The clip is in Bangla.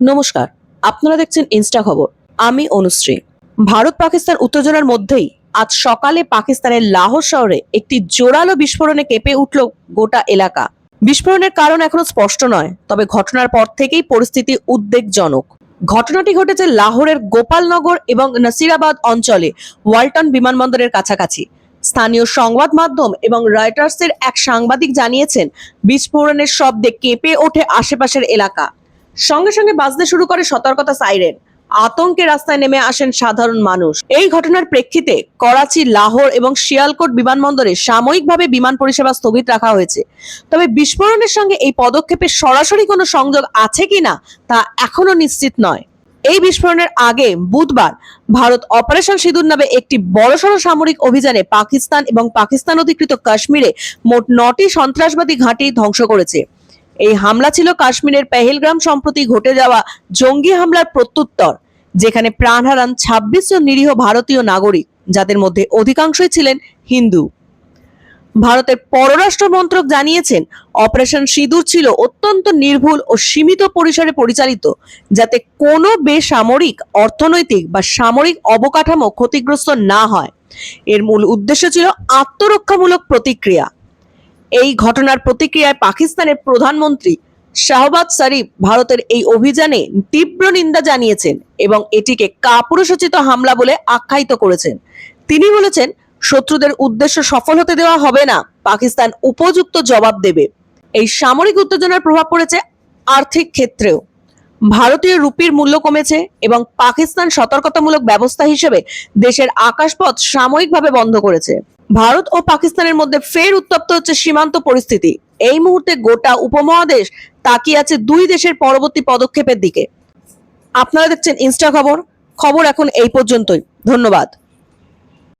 নমস্কার, আপনারা দেখছেন ইনস্টা খবর। আমি অনুশ্রী। ভারত পাকিস্তান উত্তেজনার মধ্যেই আজ সকালে পাকিস্তানের লাহোর শহরে একটি জোরালো বিস্ফোরণে কেঁপে উঠল গোটা এলাকা। বিস্ফোরণের কারণ এখনও স্পষ্ট নয়, তবে ঘটনার পর থেকেই পরিস্থিতি উদ্বেগজনক। ঘটনাটি ঘটেছে লাহোরের গোপালনগর এবং নাসিরাবাদ অঞ্চলে ওয়ালটন বিমানবন্দরের কাছাকাছি। স্থানীয় সংবাদ মাধ্যম এবং রয়টার্সের এক সাংবাদিক জানিয়েছেন, বিস্ফোরণের শব্দে কেঁপে ওঠে আশেপাশের এলাকা। সঙ্গে সঙ্গে বাজতে শুরু করে সতর্কতা সাইরেন। আতঙ্কে রাস্তায় নেমে আসেন সাধারণ মানুষ। এই ঘটনার প্রেক্ষিতে করাচি, লাহোর এবং শিয়ালকোট বিমানবন্দরে সাময়িকভাবে বিমান পরিষেবা স্থগিত রাখা হয়েছে। তবে বিস্ফোরণের সঙ্গে এই পদক্ষেপের সরাসরি কোনো সংযোগ আছে কিনা তা এখনও নিশ্চিত নয়। এই বিস্ফোরণের আগে বুধবার ভারত অপারেশন সিঁদুর নামে একটি বড়সড় সামরিক অভিযানে পাকিস্তান এবং পাকিস্তান অধিকৃত কাশ্মীরে মোট নটি সন্ত্রাসবাদী ঘাঁটি ধ্বংস করেছে। এই হামলা ছিল কাশ্মীরের পেহেলগ্রাম সম্প্রতি ঘটে যাওয়া জঙ্গি হামলার প্রত্যুত্তর, যেখানে প্রাণ হারান ছাব্বিশ জন নিরীহ ভারতীয় নাগরিক, যাদের মধ্যে অধিকাংশই ছিলেন হিন্দু। ভারতের পররাষ্ট্র মন্ত্রক জানিয়েছেন, অপারেশন সিঁদুর ছিল অত্যন্ত নির্ভুল ও সীমিত পরিসরে পরিচালিত, যাতে কোনো বেসামরিক, অর্থনৈতিক বা সামরিক অবকাঠামো ক্ষতিগ্রস্ত না হয়। এর মূল উদ্দেশ্য ছিল আত্মরক্ষামূলক প্রতিক্রিয়া। এই ঘটনার প্রতিক্রিয়ায় পাকিস্তানের প্রধানমন্ত্রী শাহবাজ শরীফ ভারতের এই অভিযানে তীব্র নিন্দা জানিয়েছেন এবং এটিকে কাপুরুষোচিত হামলা বলে আখ্যায়িত করেছেন। তিনি বলেছেন, শত্রুদের উদ্দেশ্য সফল হতে দেওয়া হবে না, পাকিস্তান উপযুক্ত জবাব দেবে। এই সামরিক উত্তেজনার প্রভাব পড়েছে আর্থিক ক্ষেত্রেও। ভারতীয় রুপির মূল্য কমেছে এবং পাকিস্তান সতর্কতামূলক ব্যবস্থা হিসেবে দেশের আকাশপথ সাময়িকভাবে বন্ধ করেছে। ভারত ও পাকিস্তানের মধ্যে ফের উত্তপ্ত হচ্ছে সীমান্ত পরিস্থিতি। এই মুহূর্তে গোটা উপমহাদেশ তাকিয়ে আছে দুই দেশের পরবর্তী পদক্ষেপের দিকে। আপনারা দেখছেন ইনস্টা খবর। খবর এখন এই পর্যন্তই। ধন্যবাদ।